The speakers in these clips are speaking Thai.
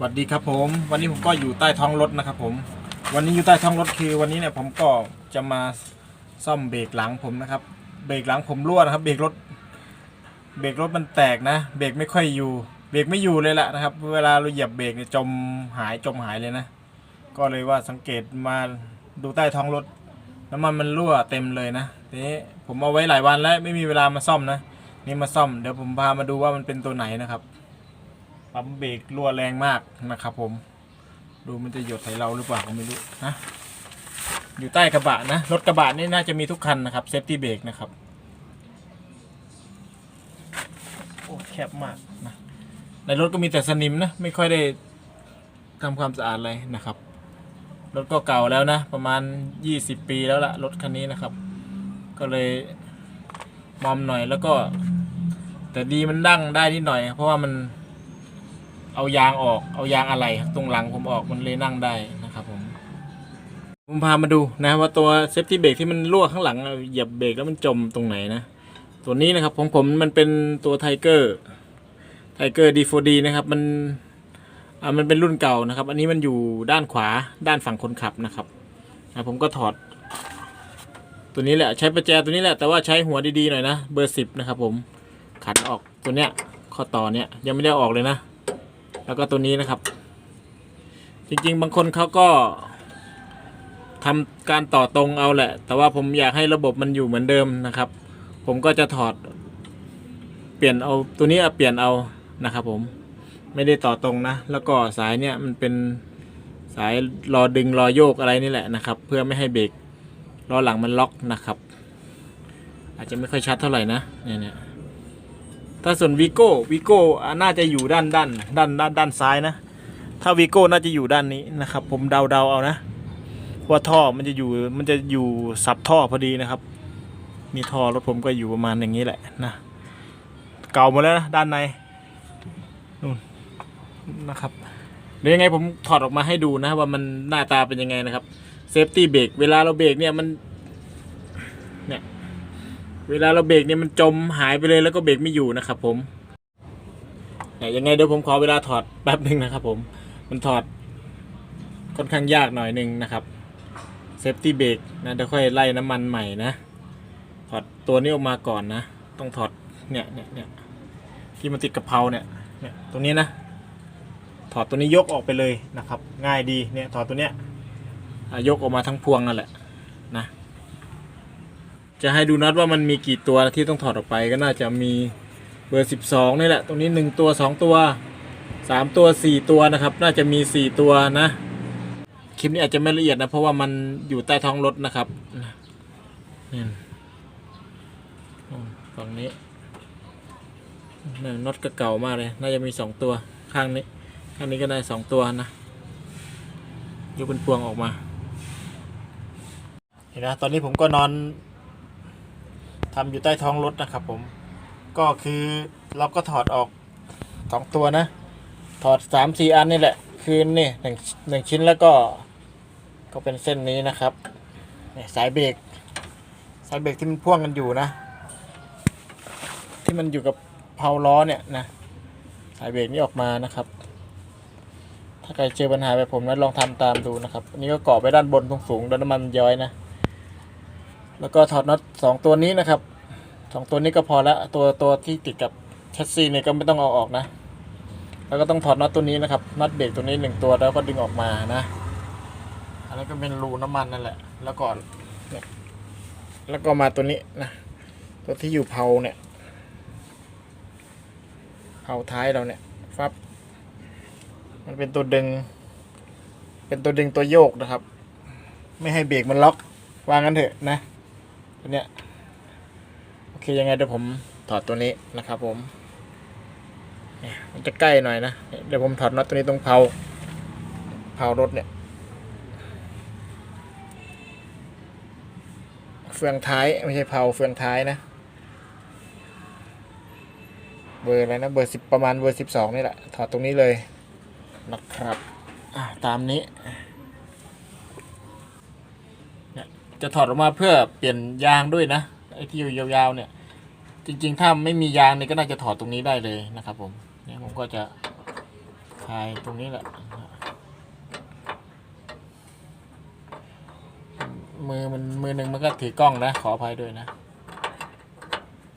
สวัสดีครับผม วันนี้ผมก็อยู่ใต้ท้องรถนะครับผม วันนี้อยู่ใต้ท้องรถคือวันนี้เนี่ยผมก็จะมาซ่อมเบรกหลังผมนะครับ เบรกหลังผมรั่วนะครับ เบรกรถ เบรกรถมันแตกนะ เบรกไม่ค่อยอยู่ เบรกไม่อยู่เลยแหละนะครับ เวลาเราเหยียบเบรกเนี่ยจมหายจมหายเลยนะ ก็เลยว่าสังเกตมาดูใต้ท้องรถ น้ำมันมันรั่วเต็มเลยนะ ทีนี้ผมเอาไว้หลายวันแล้วไม่มีเวลามาซ่อมนะ นี่มาซ่อม เดี๋ยวผมพามาดูว่ามันเป็นตัวไหนนะครับ ปั๊มเบรกรั่วแรงมากนะครับผม ดูมันจะหยดใส่เราหรือเปล่าก็ไม่รู้นะอยู่ใต้กระบะนะรถกระบะนี่น่าจะมีทุกคันนะครับเซฟตี้เบรกนะครับโอ้แคบมากนะในรถก็มีแต่สนิมนะไม่ค่อยได้ทำความสะอาดเลยนะครับรถก็เก่าแล้วนะ ประมาณ 20 ปีแล้วละรถคันนี้นะครับ ก็เลยมอมหน่อยแล้วก็ แต่ดีมันดั้งได้นิดหน่อย เพราะว่ามัน เอายางออก เอายางอะไรตรงหลังผมออกมันเลยนั่งได้นะครับผม ผมพามาดูนะว่าตัวเซฟตี้เบรกที่มันรั่วข้างหลังเหยียบเบรกแล้วมันจมตรงไหนนะตัวนี้นะครับของผมมันเป็นตัวไทเกอร์ไทเกอร์ D4D นะครับ มันอ่ามันเป็นรุ่นเก่านะครับ อันนี้มันอยู่ด้านขวาด้านฝั่งคนขับนะครับอะผมก็ถอด ตัวนี้แหละใช้ประแจตัวนี้แหละแต่ว่าใช้หัวดีๆหน่อยนะเบอร์สิบนะครับผมขันออกตัวเนี้ยข้อต่อเนี้ยยังไม่ได้ออกเลยนะ แล้วก็ตัวนี้นะครับ จริงๆ บางคนเขาก็ทำการต่อตรงเอาแหละ แต่ว่าผมอยากให้ระบบมันอยู่เหมือนเดิมนะครับ ผมก็จะถอด เปลี่ยนเอาตัวนี้เปลี่ยนเอานะครับ ผมไม่ได้ต่อตรงนะ แล้วก็สายเนี่ยมันเป็นสายรอดึงรอโยกอะไรนี่แหละนะครับ เพื่อไม่ให้เบรกล้อหลังมันล็อกนะครับ อาจจะไม่ค่อยชัดเท่าไหร่นะเนี่ยเนี่ย ถ้าส่วนวีโก้วีโก้น่าจะอยู่ด้านด้านด้านด้านด้านซ้ายนะ ถ้าวีโก้น่าจะอยู่ด้านนี้นะครับ ผมเดาเดาเอานะ ว่าท่อมันจะอยู่มันจะอยู่สับท่อพอดีนะครับนี่ท่อรถผมก็อยู่ประมาณอย่างนี้แหละนะเก่าหมดแล้วนะด้านในนู่นนะครับเดี๋ยวยังไงผมถอดออกมาให้ดูนะว่ามันหน้าตาเป็นยังไงนะครับเซฟตี้เบรกเวลาเราเบรกเนี่ยมัน เวลาเราเบรกเนี่ยมันจมหายไปเลยแล้วก็เบรกไม่อยู่นะครับผมเนี่ยยังไงเดี๋ยวผมขอเวลาถอดแป๊บหนึ่งนะครับ ผม มันถอดค่อนข้างยากหน่อยหนึ่งนะครับเซฟตี้เบรกนะเดี๋ยวค่อยไล่น้ำมันใหม่นะ ถอดตัวนี้ออกมาก่อนนะ ต้องถอดเนี่ยเนี่ยเนี่ยที่มันติดกระเพราเนี่ยเนี่ยตรงนี้นะ ถอดตัวนี้ยกออกไปเลยนะครับ ง่ายดีเนี่ยถอดตัวเนี้ยยกออกมาทั้งพวงนั่นแหละนะ จะให้ดูนัดว่ามันมีกี่ตัวที่ต้องถอดออกไปก็น่าจะมีเบอร์ 12 นี่แหละ ตรงนี้ 1 ตัว 2 ตัว 3 ตัว 4 ตัวนะครับ น่าจะมี 4 ตัวนะ คลิปนี้อาจจะไม่ละเอียดนะ เพราะว่ามันอยู่ใต้ท้องรถนะครับนี่ฝั่งนี้นี่น็อตก็เก่ามากเลย น่าจะมี 2 ตัว ข้างนี้ ข้างนี้ก็ได้ 2 ตัวนะ ยกเป็นพวงออกมาเห็นนะ ตอนนี้ผมก็นอน ทำอยู่ใต้ท้องรถนะครับผม ก็คือเราก็ถอดออกสองตัวนะ ถอดสามสี่อันนี่แหละ คือนี่หนึ่งหนึ่งชิ้นแล้วก็ ก็เป็นเส้นนี้นะครับนี่สายเบรกสายเบรกที่มันพ่วงกันอยู่นะ ที่มันอยู่กับเพาล้อเนี่ยนะ สายเบรกนี้ออกมานะครับ ถ้าใครเจอปัญหาแบบผมนะลองทำตามดูนะครับ อันนี้ก็เกาะไปด้านบนสูงด้วน้ำมันย้อยนะ แล้วก็ถอดน็อตสองตัวนี้นะครับสองตัวนี้ก็พอละตัวตัวที่ติดกับแชสซีเนี่ยก็ไม่ต้องเอาออกนะ แล้วก็ต้องถอดน็อตตัวนี้นะครับน็อตเบรกตัวนี้หนึ่งตัวแล้วก็ดึงออกมานะอันนี้ก็เป็นรูน้ำมันนั่นแหละ แล้วก็เนี่ยแล้วก็มาตัวนี้นะตัวที่อยู่เพาเนี่ยเพาท้ายเราเนี่ยฟับมันเป็นตัวดึง เป็นตัวดึงตัวโยกนะครับ ไม่ให้เบรกมันล็อกวางกันเถอะนะ ตัวเนี้ยโอเคยังไงเดี๋ยวผมถอดตัวนี้นะครับผมเนี่ยมันจะใกล้หน่อยนะ เดี๋ยวผมถอดน็อตตัวนี้ตรงเพาเพารถเนี่ย เฟืองท้ายไม่ใช่เพาเฟืองท้ายนะ เบอร์อะไรนะเบอร์สิบประมาณเบอร์สิบสองนี่แหละ ถอดตรงนี้เลยนะครับอะตามนี้ จะถอดออกมาเพื่อเปลี่ยนยางด้วยนะไอ้ที่อยู่ยาวๆเนี่ย จริงๆถ้าไม่มียางเนี่ยก็น่าจะถอดตรงนี้ได้เลยนะครับ ผมเนี่ยผมก็จะถคลายตรงนี้แหละมือมันมือหนึ่งมันก็ถือกล้องนะ ขออภัยด้วยนะ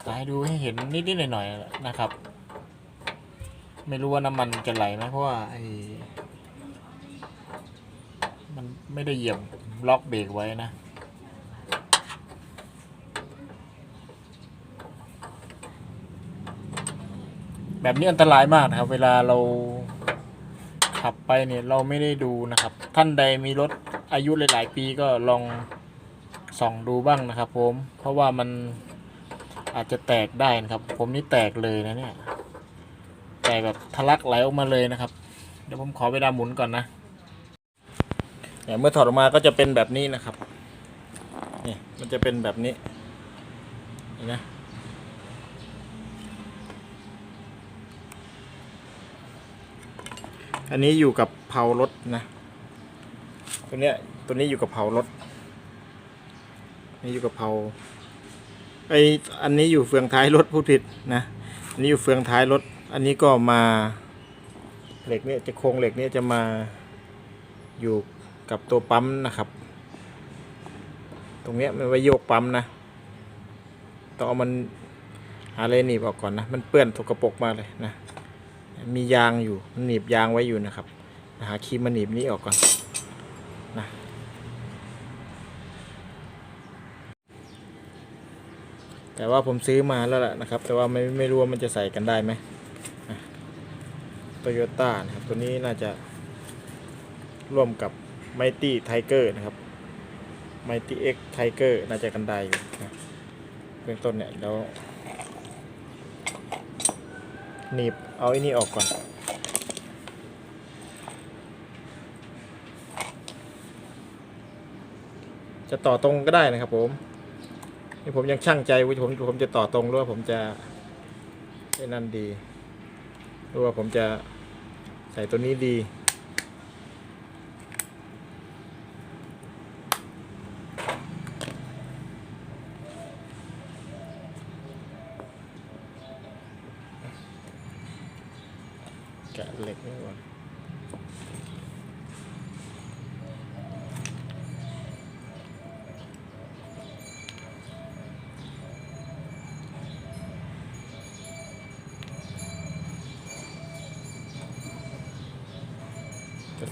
แต่ให้ดูให้เห็นนิดๆหน่อยๆนะครับ ไม่รู้ว่าน้ำมันจะไหลไหมเพราะว่าไอ้มันไม่ได้เหยียบล็อกเบรกไว้นะ แบบนี้อันตรายมากนะครับ เวลาเราขับไปเนี่ยเราไม่ได้ดูนะครับ ท่านใดมีรถอายุหลาย ๆ ปีก็ลองส่องดูบ้างนะครับ ผม เพราะว่ามันอาจจะแตกได้นะครับ ผมนี่แตกเลยนะเนี่ย แตกแบบทะลักไหลออกมาเลยนะครับ เดี๋ยวผมขอเวลาหมุนก่อนนะเนี่ยเมื่อถอดออกมาก็จะเป็นแบบนี้นะครับ นี่มันจะเป็นแบบนี้นไหม อันนี้อยู่กับเผารถนะตัวเนี้ยตัวนี้อยู่กับเผารถนี่อยู่กับเผาไออันนี้อยู่เฟืองท้ายรถพูดผิดนะอันนี้อยู่เฟืองท้ายรถ อันนี้ก็มาเหล็กเนี่ยจะโครงเหล็กเนี่ยจะมาอยู่กับตัวปั๊มนะครับ ตรงเนี้ยมันไว้โยกปั๊มนะต้องเอามันหาอะไรหนีบออกก่อนนะ มันเปื้อนสกปรกมาเลยนะ มียางอยู่มันหนีบยางไว้อยู่นะครับหาครีมมาหนีบนี้ออกก่อนนะแต่ว่าผมซื้อมาแล้วแหละนะครับ แต่ว่าไม่ไม่รู้ว่ามันจะใส่กันได้ไหมโตโยต้านะครับ ตัวนี้น่าจะร่วมกับไมตี้ไทเกอร์นะครับไมตี้เอ็กไทเกอร์น่าจะกันได้อยู่นะเบื้องต้นเนี่ยแล้ว หนีบเอาไอ้นี่ออกก่อน จะต่อตรงก็ได้นะครับผมนี่ผมยังช่างใจว่าผมผมจะต่อตรงหรือว่าผมจะไอ้นั่นดีหรือว่าผมจะใส่ตัวนี้ดี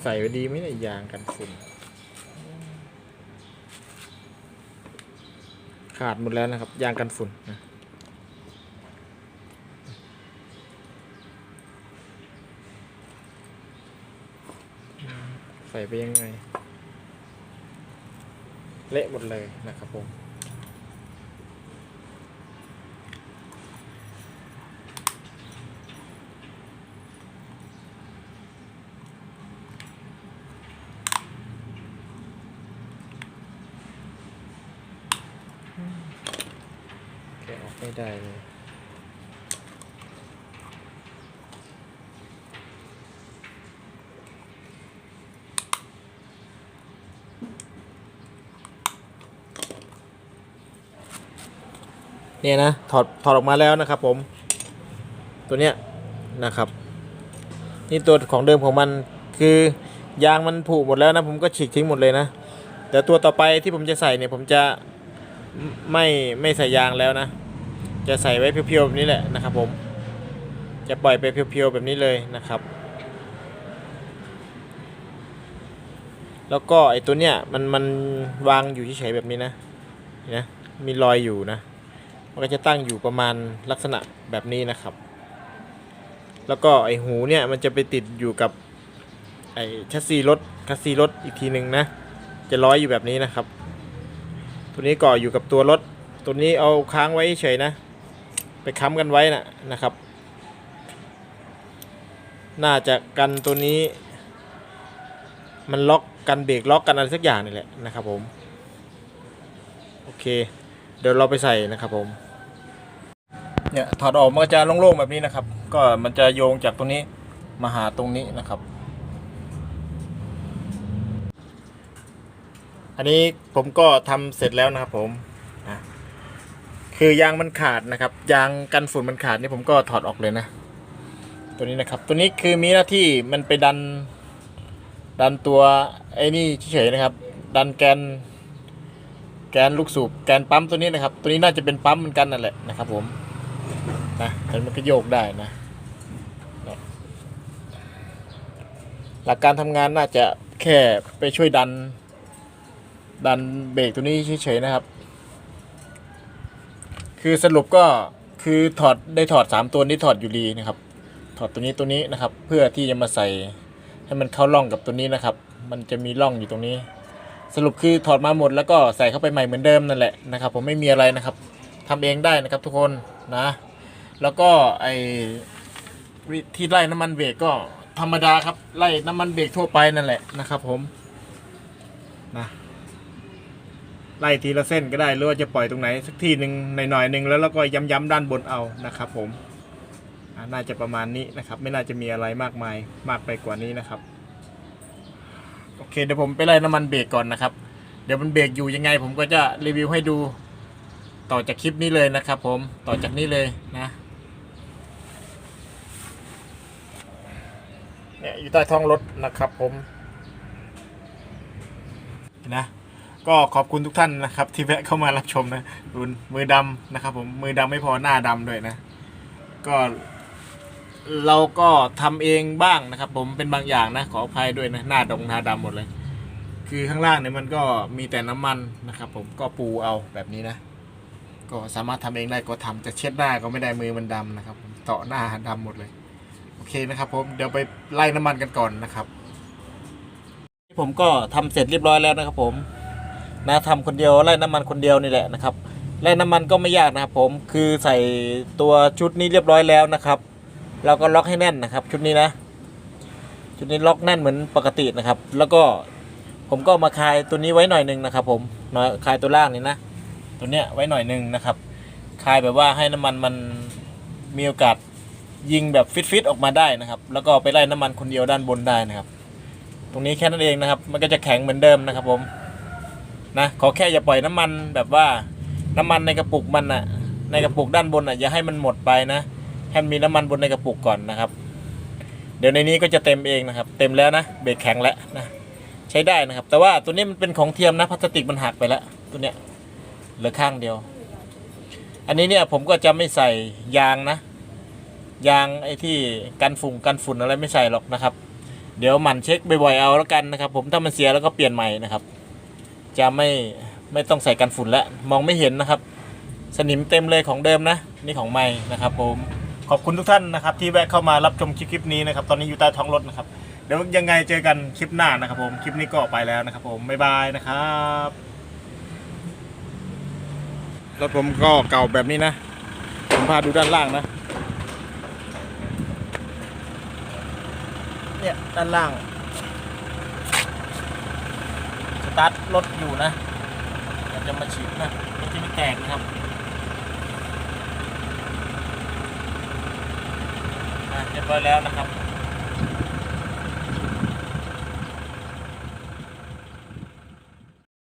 ใส่ไว้ดีไหมเนี่ยยางกันฝุ่น ขาดหมดแล้วนะครับ ยางกันฝุ่นนะใส่ไปยังไง เละหมดเลยนะครับผม แกะออก ไม่ได้เลยเนี่ยนะถอดถอดออกมาแล้วนะครับ ผมตัวเนี้ยนะครับ นี่ตัวของเดิมของมันคือยางมันผุหมดแล้วนะ ผมก็ฉีกทิ้งหมดเลยนะแต่ตัวต่อไปที่ผมจะใส่เนี่ยผมจะไม่ไม่ใส่ยางแล้วนะ จะใส่ไว้เพียวๆแบบนี้แหละนะครับผม จะปล่อยไปเพียวๆแบบนี้เลยนะครับ แล้วก็ไอ้ตัวเนี้ยมันมันวางอยู่เฉยๆแบบนี้นะเห็นะมีรอยอยู่นะ มันก็จะตั้งอยู่ประมาณลักษณะแบบนี้นะครับ แล้วก็ไอหูเนี่ยมันจะไปติดอยู่กับไอชัสซีรถคัสซีรถอีกทีหนึ่งนะ จะร้อยอยู่แบบนี้นะครับ ตัวนี้ก่ออยู่กับตัวรถ ตัวนี้เอาค้างไว้เฉยนะ ค้ำกันไว้นะนะครับ น่าจะกันตัวนี้ มันล็อกกันเบรกล็อกกันอะไรสักอย่างนี่แหละนะครับผม โอเค เดี๋ยวเราไปใส่นะครับผมเนี่ยถอดออกมันก็จะโล่งๆแบบนี้นะครับ ก็มันจะโยงจากตรงนี้มาหาตรงนี้นะครับ อันนี้ผมก็ทำเสร็จแล้วนะครับผม คือยางมันขาดนะครับ ยางกันฝุ่นมันขาดนี่ผมก็ถอดออกเลยนะ ตัวนี้นะครับ ตัวนี้คือมีหน้าที่มันไปดัน ดันตัวไอ้นี่เฉยๆนะครับ ดันแกน แกนลูกสูบแกนปั๊มตัวนี้นะครับ ตัวนี้น่าจะเป็นปั๊มเหมือนกันนั่นแหละนะครับ ผมนะแล้วมันก็โยกได้นะนะ หลักการทำงานน่าจะแค่ไปช่วยดัน ดันเบรกตัวนี้เฉยๆนะครับ คือสรุปก็คือถอดได้ถอด 3 ตัวนี้ถอดอยู่ดีนะครับ ถอดตัวนี้ตัวนี้นะครับ เพื่อที่จะมาใส่ให้มันเข้าร่องกับตัวนี้นะครับ มันจะมีร่องอยู่ตรงนี้ สรุปคือถอดมาหมดแล้วก็ใส่เข้าไปใหม่เหมือนเดิมนั่นแหละนะครับ ผมไม่มีอะไรนะครับทำเองได้นะครับทุกคนนะ แล้วก็ไอที่ไล่น้ำมันเบรกก็ธรรมดาครับไล่น้ำมันเบรกทั่วไปนั่นแหละนะครับ ผมนะ ไล่ทีละเส้นก็ได้หรือว่าจะปล่อยตรงไหนสักทีหนึ่งหน่อยๆหนึ่งแล้วเราก็ย้ำๆด้านบนเอานะครับผมน่าจะประมาณนี้นะครับ ไม่น่าจะมีอะไรมากมายมากไปกว่านี้นะครับโอเคเดี๋ยวผมไปไล่น้ำมันเบรกก่อนนะครับ เดี๋ยวมันเบรกอยู่ยังไง ผมก็จะรีวิวให้ดูต่อจากคลิปนี้เลยนะครับ ผมต่อจากนี้เลยนะเนี่ยอยู่ใต้ท้องรถนะครับผมนะ ก็ขอบคุณทุกท่านนะครับ ที่แวะเข้ามารับชมนะดูมือดำนะครับ ผมมือดำไม่พอหน้าดำด้วยนะ ก็เราก็ทำเองบ้างนะครับ ผมเป็นบางอย่างนะ ขออภัยด้วยนะหน้าดงหน้าดำหมดเลย คือข้างล่างเนี่ยมันก็มีแต่น้ำมันนะครับ ผมก็ปูเอาแบบนี้นะ ก็สามารถทำเองได้ก็ทำจะเช็ดหน้าก็ไม่ได้มือมันดำนะครับผมเตาะหน้าดำหมดเลยโอเคนะครับ ผมเดี๋ยวไปไล่น้ำมันกันก่อนนะครับ ผมก็ทำเสร็จเรียบร้อยแล้วนะครับผม นะทำคนเดียวไล่น้ำมันคนเดียวนี่แหละนะครับไล่น้ำมันก็ไม่ยากนะครับผมคือใส่ตัวชุดนี้เรียบร้อยแล้วนะครับ เราก็ล็อกให้แน่นนะครับ ชุดนี้นะ ชุดนี้ล็อกแน่นเหมือนปกตินะครับ แล้วก็ผมก็มาคลายตัวนี้ไว้หน่อยหนึ่งนะครับ ผมหน่อยคลายตัวล่างนี่นะตัวเนี้ยไว้หน่อยหนึ่งนะครับคลายแบบว่าให้น้ำมันมันมีโอกาสยิงแบบฟิตๆออกมาได้นะครับ แล้วก็ไปไล่น้ำมันคนเดียวด้านบนได้นะครับ ตรงนี้แค่นั้นเองนะครับ มันก็จะแข็งเหมือนเดิมนะครับผม นะขอแค่อย่าปล่อยน้ำมันแบบว่าน้ำมันในกระปุกมันอะในกระปุกด้านบนอะอย่าให้มันหมดไปนะให้มันมีน้ำมันบนในกระปุกก่อนนะครับ เดี๋ยวในนี้ก็จะเต็มเองนะครับ เต็มแล้วนะเบรกแข็งแล้วนะใช้ได้นะครับ แต่ว่าตัวนี้มันเป็นของเทียมนะพลาสติกมันหักไปแล้วตัวเนี้ยเหลือข้างเดียว อันนี้เนี่ยผมก็จะไม่ใส่ยางนะ ยางไอ้ที่กันฝุ่นกันฝุ่นอะไรไม่ใส่หรอกนะครับ เดี๋ยวหมั่นเช็คบ่อยๆเอาแล้วกันนะครับ ผมถ้ามันเสียแล้วก็เปลี่ยนใหม่นะครับ จะไม่ไม่ต้องใส่กันฝุ่นแล้วมองไม่เห็นนะครับ สนิมเต็มเลยของเดิมนะ นี่ของใหม่นะครับ ผมขอบคุณทุกท่านนะครับ ที่แวะเข้ามารับชมคลิปคลิปนี้นะครับ ตอนนี้อยู่ใต้ท้องรถนะครับ เดี๋ยวยังไงเจอกันคลิปหน้านะครับ ผมคลิปนี้ก็ไปแล้วนะครับ ผมบ๊ายบายนะครับรถผมก็เก่าแบบนี้นะ ผมพาดูด้านล่างนะ เนี่ยด้านล่างส ตาร์ทรถอยู่นะอยากจะมาฉีดนะรถที่ไม่แตกนะครับเรียบร้อยแล้วนะครับ